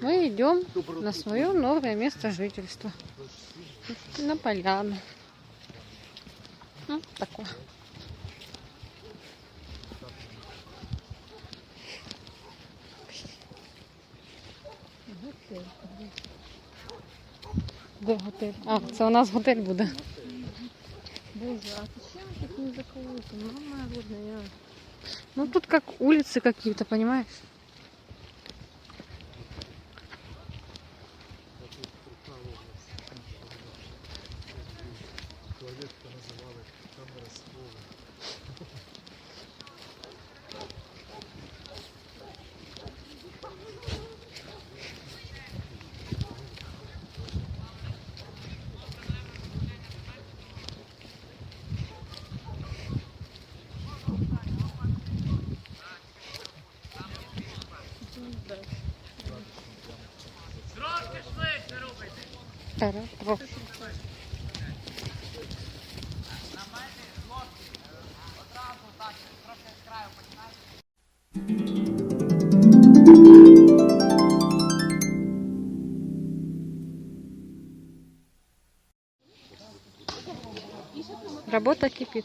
Мы идем на свое новое место жительства. На поляну. Ну, такое. Де готель? А, це у нас готель буде. Боже, а зачем тут не заколоты? Мама родная. Ну тут как улицы какие-то, понимаешь? Тара, трохи. Работа кипит.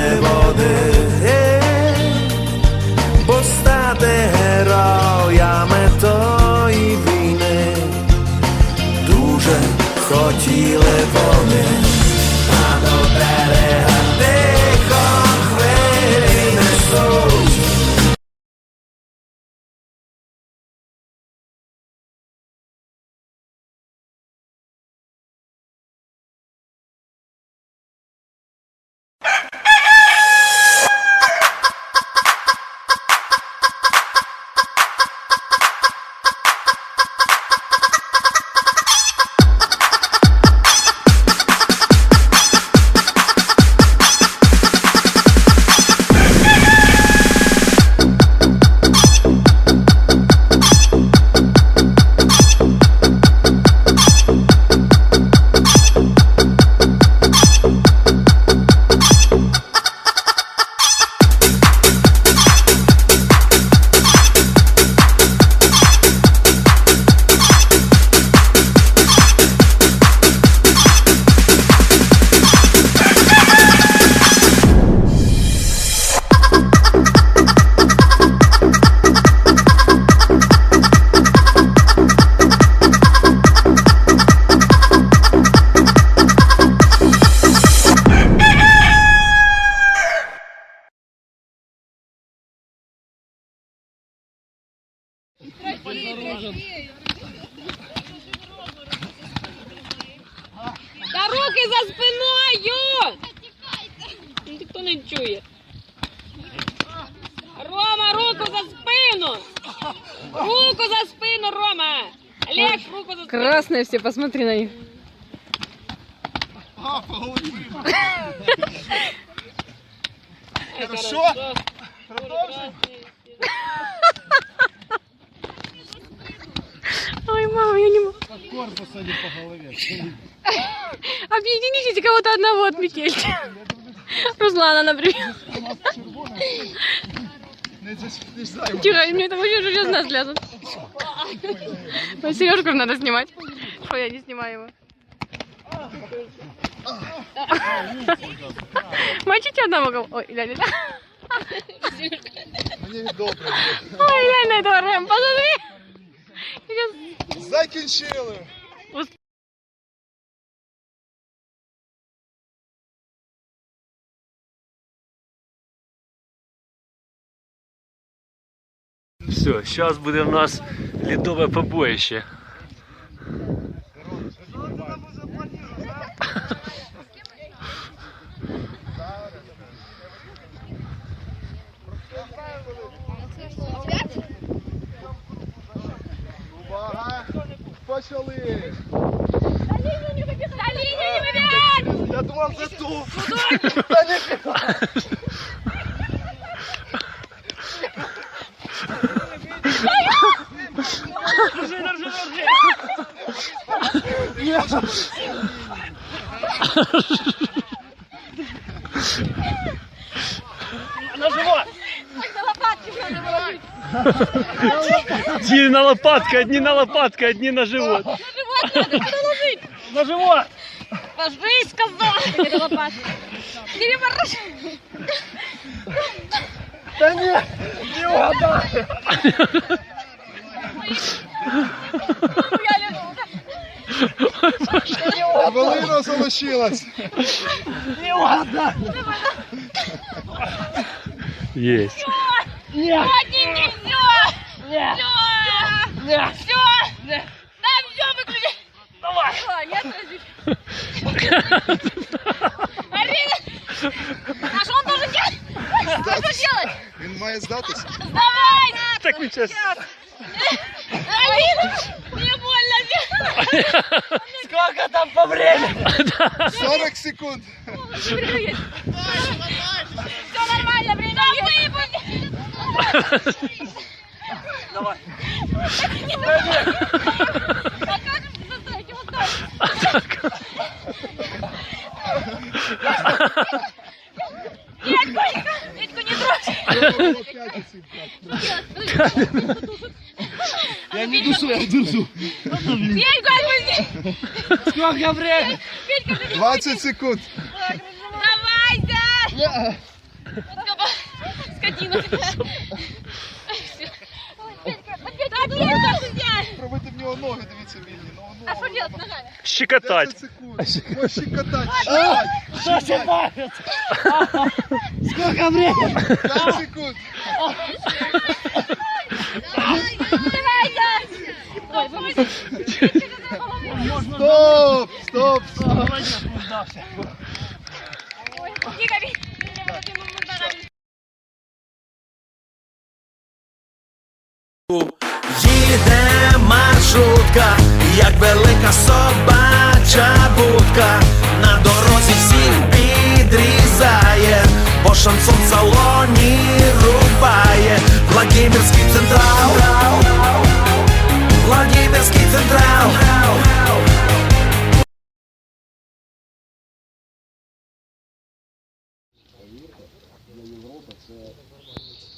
Та руки за спиною! Никто не чует. Рома, руку за спину! Руку за спину, Рома! Олег, руку за спину! Красные все, посмотри на них. Хорошо? Продолжим? Я не по голові. Объедините кого-то одного отметельте. Руслана, например. Не. Тихо, мне это вообще сейчас нас лязут. Сережку надо снимать. Что я не снимаю его? Мочите одного кого? Ой, ля ля ля. Ой, ля на этого Рэм, посмотри. Сейчас Закінчили. Все, зараз буде в нас лідове побоїще. Почали. За лінію не вибігай! Я думав за ту. Одні на лопатки, одні на лопатки, одні на живот. На живот! Ложись, сказал! Перелопат. Переворачивай! Та ні, не угадаю. Хвилина залишилась. Есть. Подними все! Все! Все! Да, все, выключи! Давай! Я Арина! А что он должен делать? Что делать? Він має здатися. Давай! Так ви час. Арина! Мне больно! 40 секунд. Все нормально, Брина! Да выпусти! Давай! Покажем, заставить его ставить! Петьку, Петьку не трогай! Я не душу, я держу. Петьку отпусти! Сколько ты 20 секунд. Давай, Скотина Пробити в нього ноги, дивіться вільні. Ну, ну, А что делать ногами? Щекотать. 10 секунд. Ось щекотать. Щекотать. Що ще Сколько времени? 5 секунд. Давай, да! Ой, вы- Стоп, стоп, стоп. Ой, Тихо, Вить. Мне Владимир ногами. Їде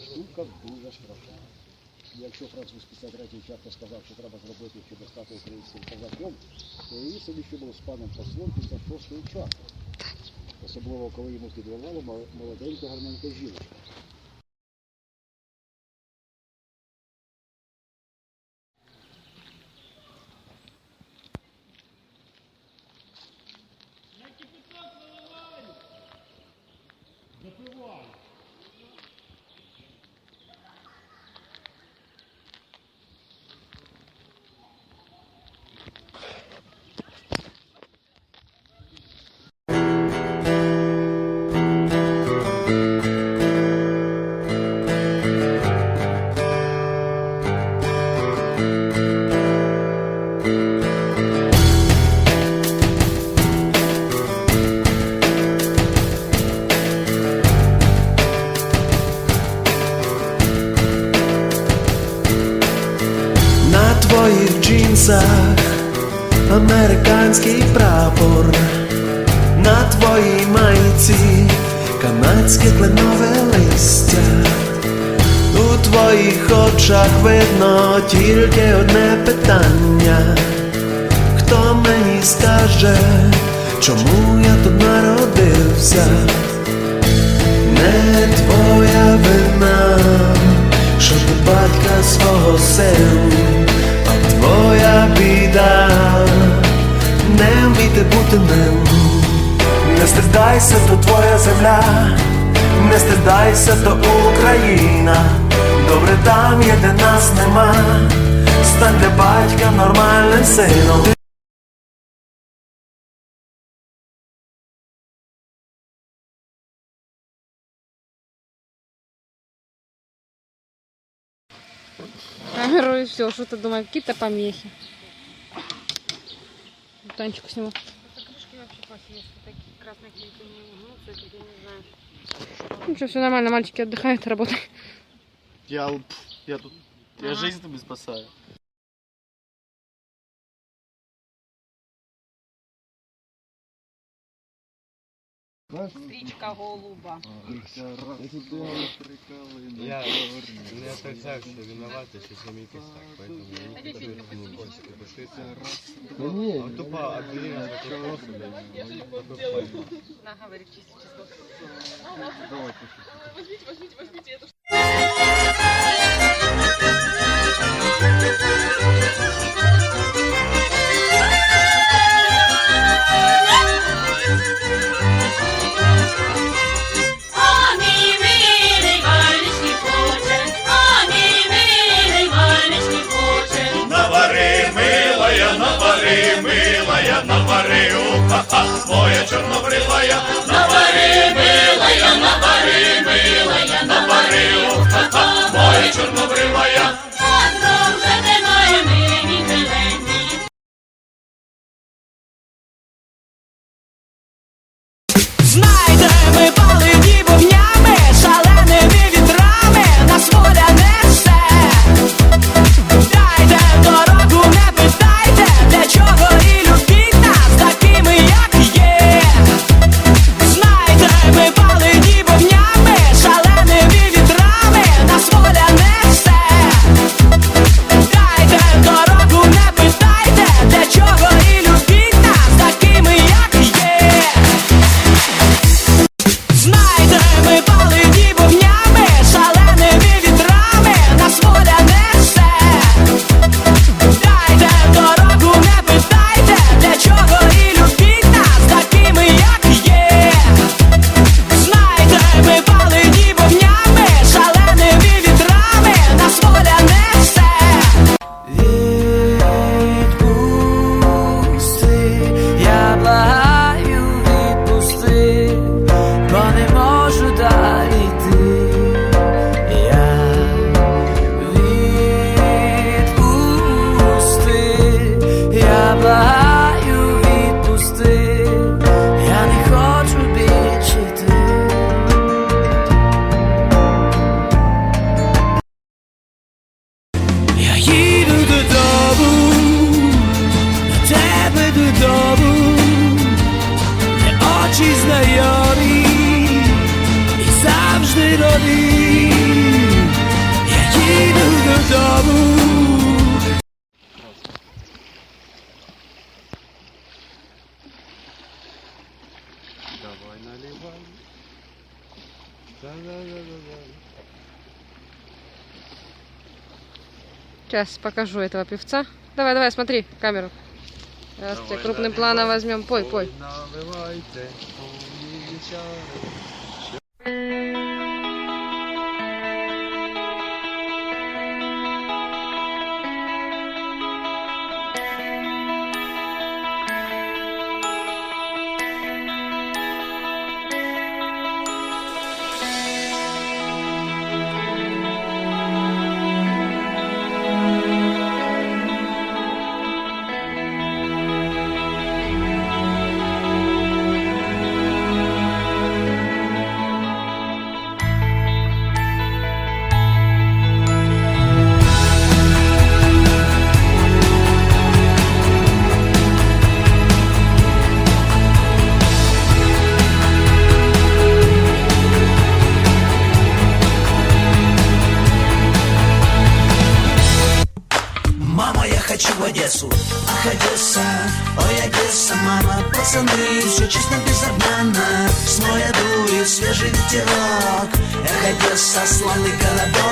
штука дуже страшна. Якщо Француз 53 часто сказав, що треба зробити, щоб стати українським козаком, то і собі, що був з паном послом після шостої часу. Особливо, коли йому підвивало молоденька гарненька жіночка. герої в джинсах, американський прапор, на твоїй майці, канадське кленове листя, у твоїх очах видно тільки одне питання, хто мені скаже, чому я тут народився? Не твоя вина, що ти батька свого сину твоя біда, не вміти бути ним. Не стидайся, то твоя земля, не стидайся, то Україна. Добре там є, де нас нема. Стань для батька нормальним сином. И все. Что ты думаешь? Какие-то помехи. Танчику сниму. Ну что, все нормально, мальчики отдыхают, работают. Я, я тут, я жизнь тобі спасаю. Стрічка голуба. Я не отрицаю, что виноваты, что семьи косяк, поэтому я не хочу ну, больше кипишиться. Да не, Он тупо вокруг носа, блядь. Вокруг пальца. На, говори, чисти чистоту. завжди нові. Я їду додому. Давай наливай. Да-да-да-да-да. Сейчас покажу этого певца. Давай, давай, смотри камеру. Сейчас тебе крупным планом возьмем. Пой, пой. Наливайте, повні вечори. Одессу С моря дует свежий ветерок Эх, Одесса, славный городок